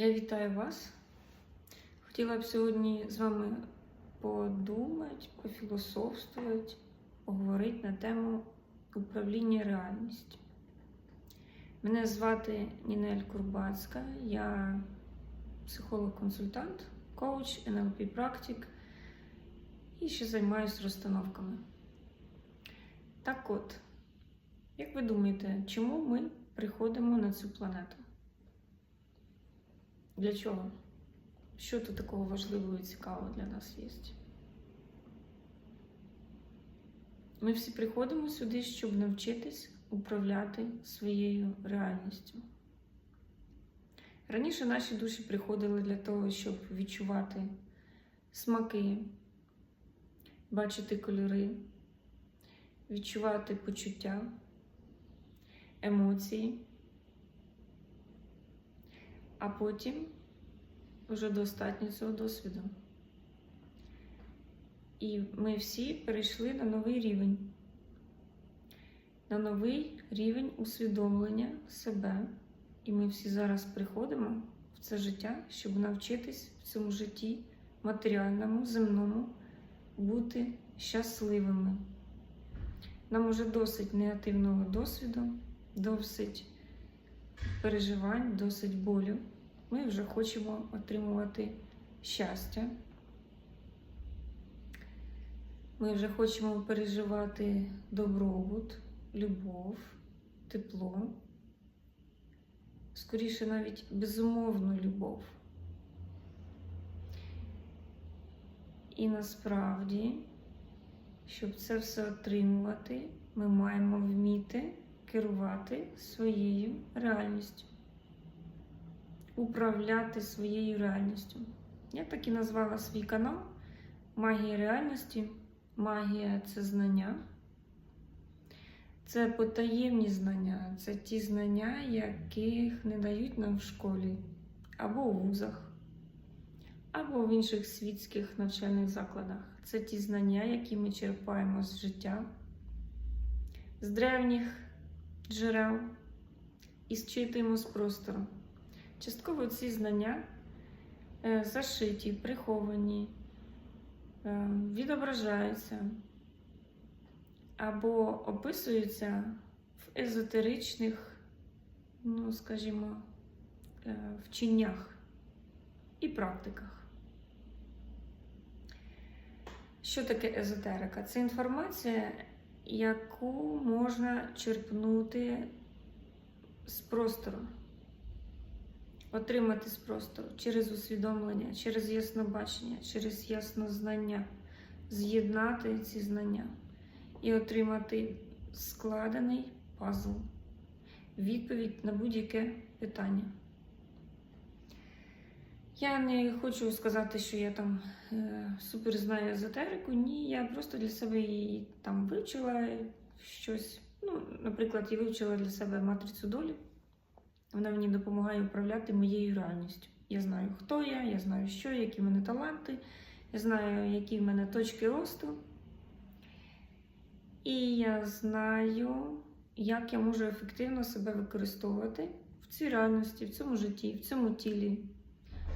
Я вітаю вас. Хотіла б сьогодні з вами подумати, пофілософствувати, поговорити на тему управління реальністю. Мене звати Нінель Курбацька, я психолог-консультант, коуч, НЛП практик і ще займаюся розстановками. Так от, як ви думаєте, чому ми приходимо на цю планету? Для чого? Що тут такого важливого і цікавого для нас є? Ми всі приходимо сюди, щоб навчитись управляти своєю реальністю. Раніше наші душі приходили для того, щоб відчувати смаки, бачити кольори, відчувати почуття, емоції. А потім вже достатньо цього досвіду. І ми всі перейшли на новий рівень, на новий рівень усвідомлення себе. І ми всі зараз приходимо в це життя, щоб навчитись в цьому житті матеріальному, земному бути щасливими. Нам уже досить негативного досвіду, досить переживань, досить болю. Ми вже хочемо отримувати щастя. Ми вже хочемо переживати добробут, любов, тепло, скоріше навіть безумовну любов. І насправді, щоб це все отримувати, ми маємо вміти керувати своєю реальністю, управляти своєю реальністю. Я так і назвала свій канал Магія реальності. Магія це знання, це потаємні знання, це ті знання, яких не дають нам в школі або у вузах, або в інших світських навчальних закладах. Це ті знання, які ми черпаємо з життя, з древніх джерел і зчитуємо з простору. Частково ці знання е, зашиті, приховані, е, відображаються або описуються в езотеричних, ну, скажімо, е, вченнях і практиках. Що таке езотерика? Це інформація, яку можна черпнути з простору, отримати з простору через усвідомлення, через яснобачення, через яснознання, з'єднати ці знання і отримати складений пазл, відповідь на будь-яке питання. Я не хочу сказати, що я там е, супер знаю езотерику. Ні, я просто для себе її там вивчила щось. Ну, наприклад, я вивчила для себе матрицю долі. Вона мені допомагає управляти моєю реальністю. Я знаю, хто я, я знаю, що, які в мене таланти, я знаю, які в мене точки росту. І я знаю, як я можу ефективно себе використовувати в цій реальності, в цьому житті, в цьому тілі,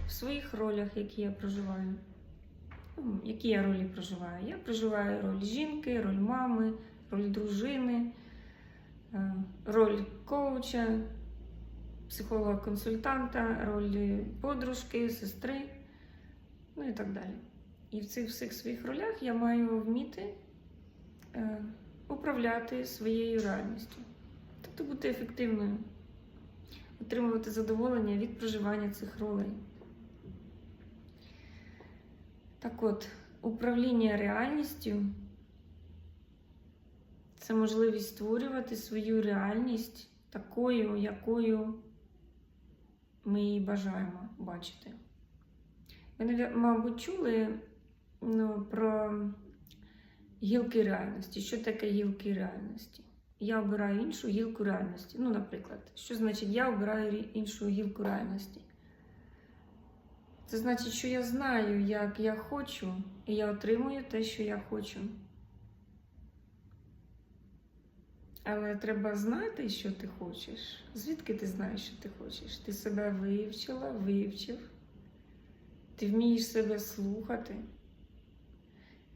в своїх ролях, які я проживаю. Ну, Які я ролі проживаю? Я проживаю роль жінки, роль мами, роль дружини, е, роль коуча, психолога-консультанта, роль подружки, сестри, ну і так далі. І в цих всіх своїх ролях я маю вміти е, управляти своєю реальністю, тобто бути ефективною, отримувати задоволення від проживання цих ролей. Так от, управління реальністю це можливість створювати свою реальність такою, якою ми її бажаємо бачити. Ви, мабуть, чули ну, про гілки реальності. Що таке гілки реальності? Я обираю іншу гілку реальності. Ну, наприклад, що значить я обираю іншу гілку реальності? Це значить, що я знаю, як я хочу, і я отримую те, що я хочу. Але треба знати, що ти хочеш. Звідки ти знаєш, що ти хочеш? Ти себе вивчила, вивчив. Ти вмієш себе слухати.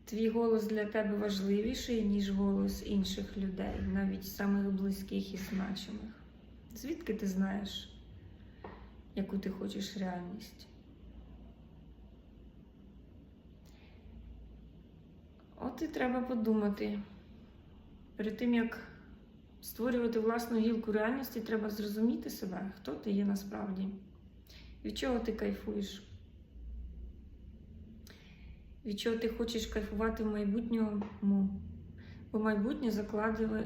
Твій голос для тебе важливіший, ніж голос інших людей, навіть самих близьких і значимих. Звідки ти знаєш, яку ти хочеш реальність? От і треба подумати. Перед тим, як створювати власну гілку реальності, треба зрозуміти себе, хто ти є насправді, від чого ти кайфуєш, від чого ти хочеш кайфувати в майбутньому. Бо майбутнє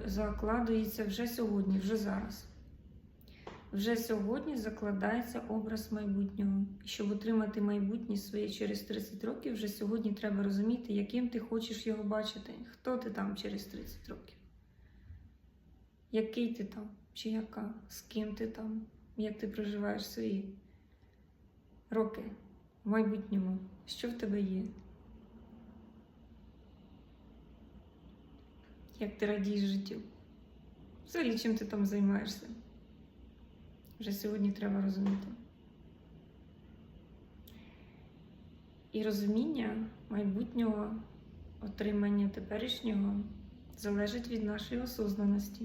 закладується вже сьогодні, вже зараз. Вже сьогодні закладається образ майбутнього. І щоб отримати майбутнє своє через 30 років, вже сьогодні треба розуміти, яким ти хочеш його бачити, хто ти там через 30 років. Який ти там, чи яка, з ким ти там, як ти проживаєш свої роки в майбутньому, що в тебе є? Як ти радієш життю? Взагалі, чим ти там займаєшся? Вже сьогодні треба розуміти. І розуміння майбутнього отримання теперішнього залежить від нашої осознаності,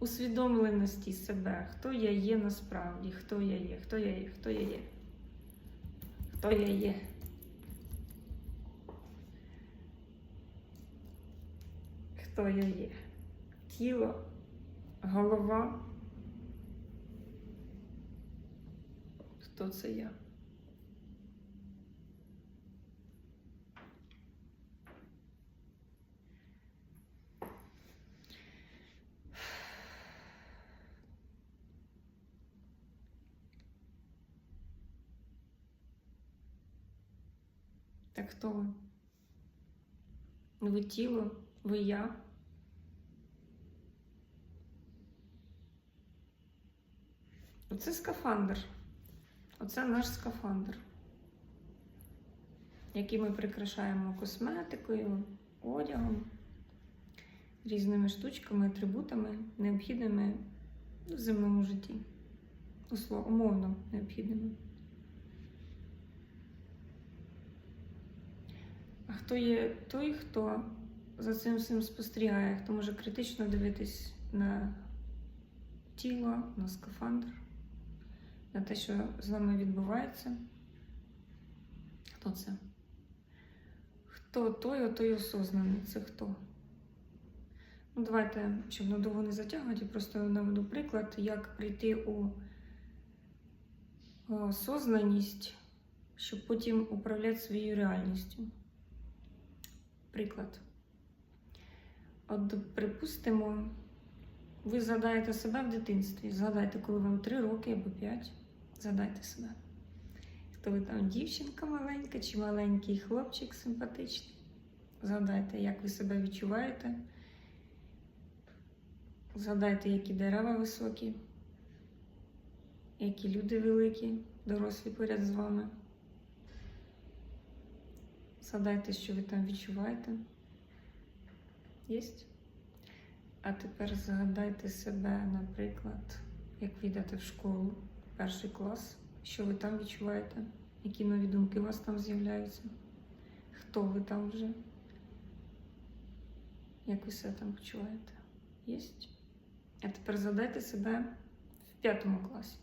усвідомленості себе, хто я є насправді, хто я є, хто я є, хто я є, хто я є. Хто я є? Тіло, голова. Хто це я? Так хто ви? Ви тіло, ви я. Оце скафандр. Оце наш скафандр, який ми прикрашаємо косметикою, одягом, різними штучками, атрибутами, необхідними в земному житті. Умовно необхідними. А хто є той, хто за цим всім спостерігає, хто може критично дивитись на тіло, на скафандр? на те, що з нами відбувається. Хто це? Хто той, о той осознаний? Це хто? Ну, давайте, щоб надовго не затягувати, просто наведу приклад, як прийти у осознаність, щоб потім управляти своєю реальністю. Приклад. От, припустимо, ви згадаєте себе в дитинстві. Згадайте, коли вам 3 роки або 5. Згадайте себе. Хто ви там дівчинка маленька чи маленький хлопчик симпатичний. Згадайте, як ви себе відчуваєте. Згадайте, які дерева високі, які люди великі, дорослі поряд з вами. Згадайте, що ви там відчуваєте. Єсть? А тепер згадайте себе, наприклад, як ви йдете в школу, перший клас, що ви там відчуваєте, які нові думки у вас там з'являються, хто ви там вже, як ви себе там почуваєте. Єсть? А тепер згадайте себе в п'ятому класі.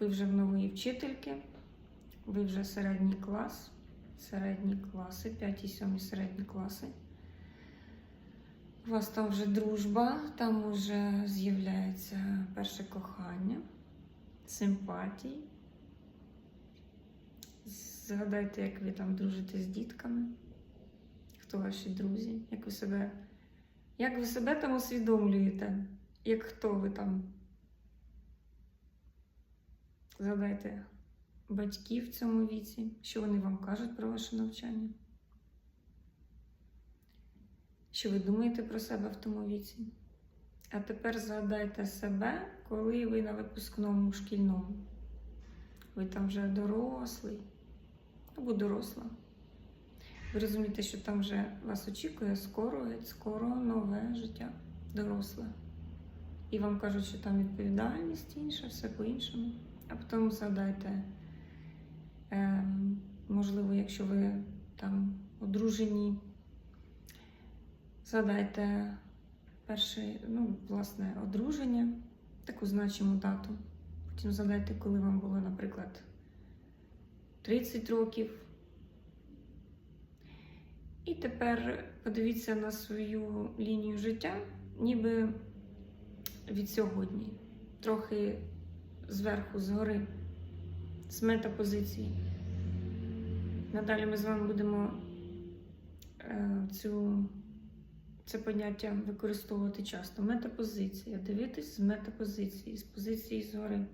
Ви вже в нової вчительки, ви вже середній клас, середні класи, 5 і 7 середні класи. У вас там вже дружба, там вже з'являється перше кохання, симпатії. Згадайте, як ви там дружите з дітками, хто ваші друзі, як ви себе, як ви себе там усвідомлюєте, як хто ви там. Згадайте батьків в цьому віці, що вони вам кажуть про ваше навчання. Що ви думаєте про себе в тому віці? А тепер згадайте себе, коли ви на випускному шкільному. Ви там вже дорослий або доросла. Ви розумієте, що там вже вас очікує скоро, скоро нове життя, доросле. І вам кажуть, що там відповідальність інша, все по-іншому. А потім згадайте, можливо, якщо ви там одружені, згадайте перше, ну, власне, одруження, таку значиму дату. Потім згадайте, коли вам було, наприклад, 30 років. І тепер подивіться на свою лінію життя, ніби від сьогодні, трохи зверху, згори, з метапозиції. Надалі ми з вами будемо е, цю, це поняття використовувати часто. Метапозиція. Дивитись з метапозиції, з позиції згори.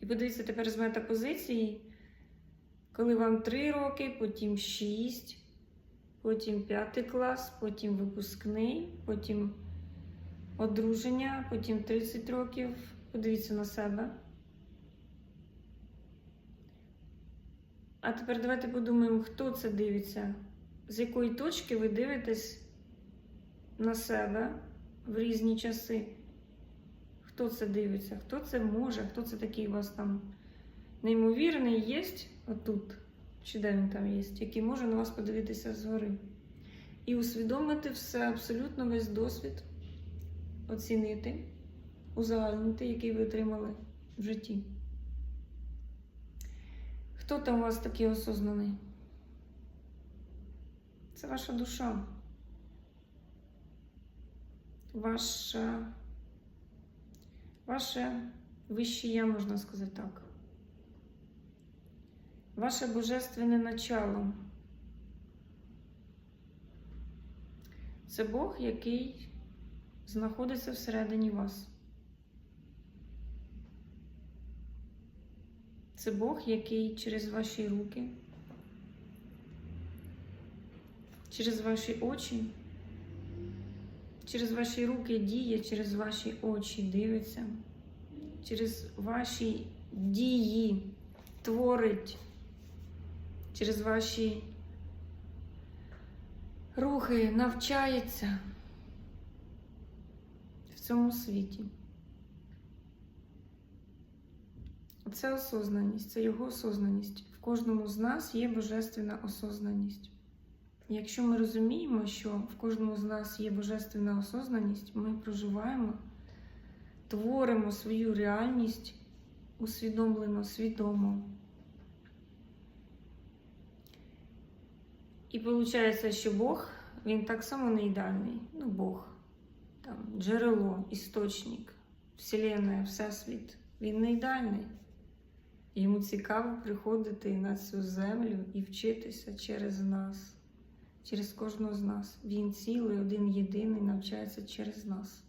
І подивіться тепер з метапозиції, коли вам 3 роки, потім 6, потім 5 клас, потім випускний, потім одруження, потім 30 років. Подивіться на себе. А тепер давайте подумаємо, хто це дивиться, з якої точки ви дивитесь на себе в різні часи. Хто це дивиться, хто це може, хто це такий у вас там неймовірний є отут, чи де він там є, який може на вас подивитися згори. І усвідомити все, абсолютно весь досвід, оцінити, узагальнити, який ви отримали в житті. Хто там у вас такий осознаний? Це ваша душа. Ваша, ваше вище я, можна сказати так. Ваше божественне начало. Це Бог, який знаходиться всередині вас. Це Бог, який через ваші руки, через ваші очі, через ваші руки діє, через ваші очі дивиться, через ваші дії творить, через ваші рухи навчається в цьому світі. Це осознаність, це його осознаність. В кожному з нас є божественна осознаність. Якщо ми розуміємо, що в кожному з нас є божественна осознаність, ми проживаємо, творимо свою реальність усвідомлено, свідомо. І виходить, що Бог, він так само не ідеальний. Ну, Бог, там, джерело, істочник, Вселенная, Всесвіт. Він не ідеальний. Йому цікаво приходити на цю землю і вчитися через нас, через кожного з нас. Він цілий, один єдиний навчається через нас.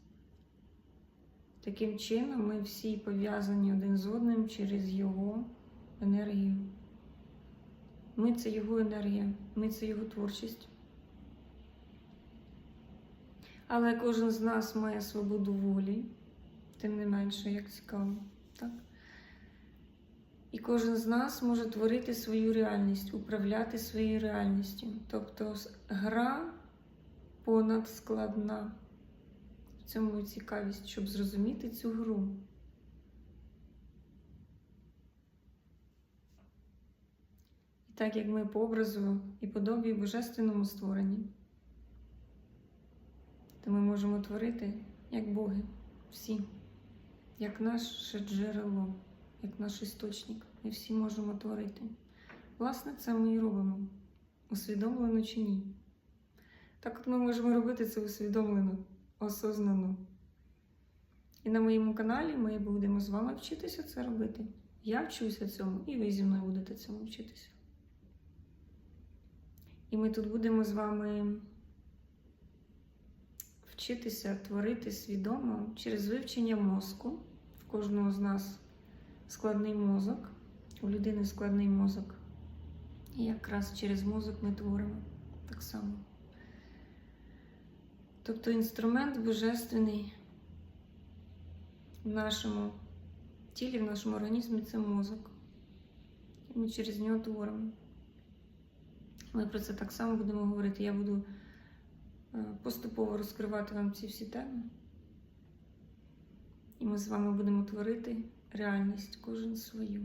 Таким чином, ми всі пов'язані один з одним через Його енергію. Ми це Його енергія, ми це Його творчість. Але кожен з нас має свободу волі, тим не менше, як цікаво. Так? І кожен з нас може творити свою реальність, управляти своєю реальністю. Тобто гра понадскладна. В цьому і цікавість, щоб зрозуміти цю гру. І так як ми по образу і подобі божественному створенні, то ми можемо творити як боги, всі, як наше джерело як наш істочник. Ми всі можемо творити. Власне, це ми і робимо. Усвідомлено чи ні. Так от ми можемо робити це усвідомлено, осознано. І на моєму каналі ми будемо з вами вчитися це робити. Я вчуся цьому, і ви зі мною будете цьому вчитися. І ми тут будемо з вами вчитися творити свідомо через вивчення мозку в кожного з нас складний мозок, у людини складний мозок. І якраз через мозок ми творимо так само. Тобто інструмент божественний в нашому тілі, в нашому організмі це мозок. І ми через нього творимо. Ми про це так само будемо говорити. Я буду е, поступово розкривати вам ці всі теми. І ми з вами будемо творити реальність, кожен свою.